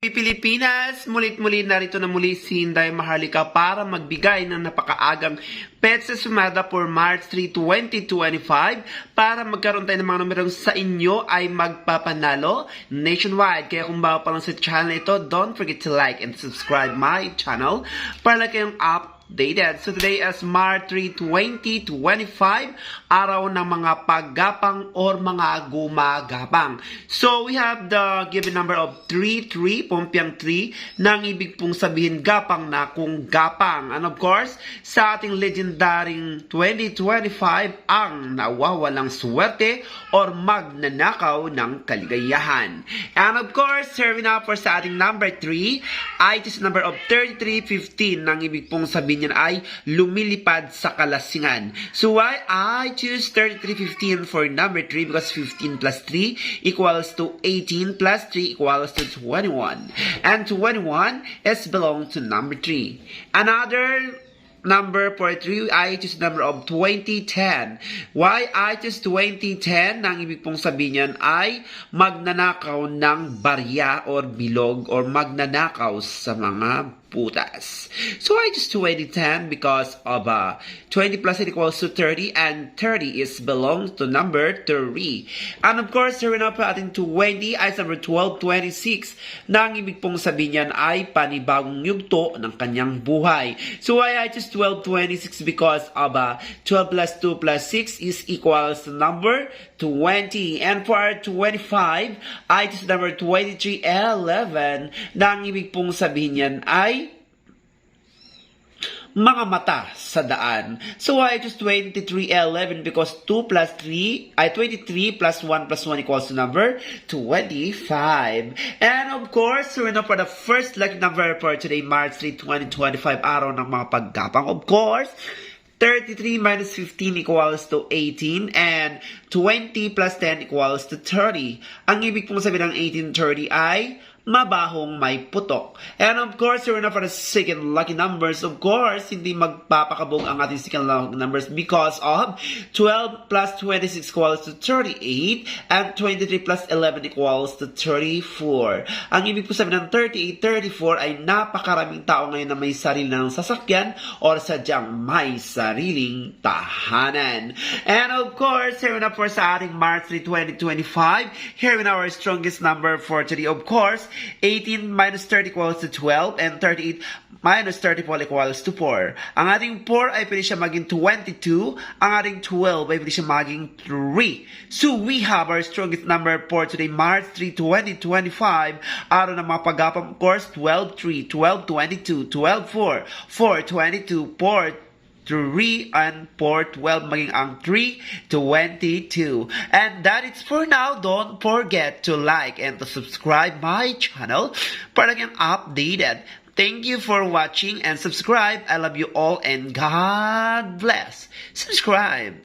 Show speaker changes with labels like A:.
A: Pilipinas, mulit-muli narito na muli si Inday Maharlika para magbigay ng napakaagang Petsa Sumada for March 3, 2025 para magkaroon tayo ng mga numerong sa inyo ay magpapanalo nationwide. Kaya kung bago pa lang sa channel ito, don't forget to like and subscribe my channel para lang kayong updated. So today is March 3, 2025, araw ng mga paggapang or mga gumagapang. So we have the given number of 3, 3, pumpyang 3, nang ibig pong sabihin gapang na kung gapang. And of course, sa ating legendaring 2025, ang nawawalang swerte or magnanakaw ng kaligayahan. And of course, serving up for sa ating number 3, ay just number of 3315, nang ibig pong sabihin niyan ay lumilipad sa kalasingan. So why I choose 3315 for number 3 because 15 plus 3 equals to 18 plus 3 equals to 21. And 21 is belong to number 3. Another number for 3 I choose number of 2010. Why I choose 2010? Nang ibig pong sabihin niyan ay magnanakaw ng barya or bilog or magnanakaw sa mga putas. So I choose 2010 because of uh, 20 plus it equals to 30 and 30 is belongs to number 3. And of course, here na pa ating 20 ay number 1226 na ang ibig pong sabihin niyan ay panibagong yugto ng kanyang buhay. So why I choose 1226 because of uh, 12 plus 2 plus 6 is equals to number 20. And for our 25, I choose number 2311 na ang ibig pong sabihin niyan ay mga mata sa daan. So I choose 2311 because 2 plus 3, ay 23 plus 1 plus 1 equals to number 25. And of course, we're now for the first lucky number for today, March 3, 2025, araw ng mga paggapang. Of course, 33 minus 15 equals to 18 and 20 plus 10 equals to 30. Ang ibig pong sabihin ng 1830 ay mabahong may putok. And of course, we're na for the second lucky numbers. Of course, hindi magpapakabog ang ating second lucky numbers because of 12 plus 26 equals to 38 and 23 plus 11 equals to 34. Ang ibig po sabihin ng 38, 34 ay napakaraming tao ngayon na may sarili ng sasakyan or sadyang may sariling tahanan. And of course, here na for sa ating March 3, 2025, here in our strongest number for today, of course, 18 minus 30 equals to 12 and 38 minus 34 equals to 4. Ang ating 4 ay pwede siya maging 22. Ang ating 12 ay pwede siya maging 3. So we have our strongest number for today, March 3, 2025. Araw ng mga pagapang course, 12, 3, 12, 22, 12, 4, 4, 22, 4, 3 and 4, 12 maging ang 3, 22. And that is for now. Don't forget to like and to subscribe my channel para lang updated. Thank you for watching and subscribe. I love you all and God bless. Subscribe.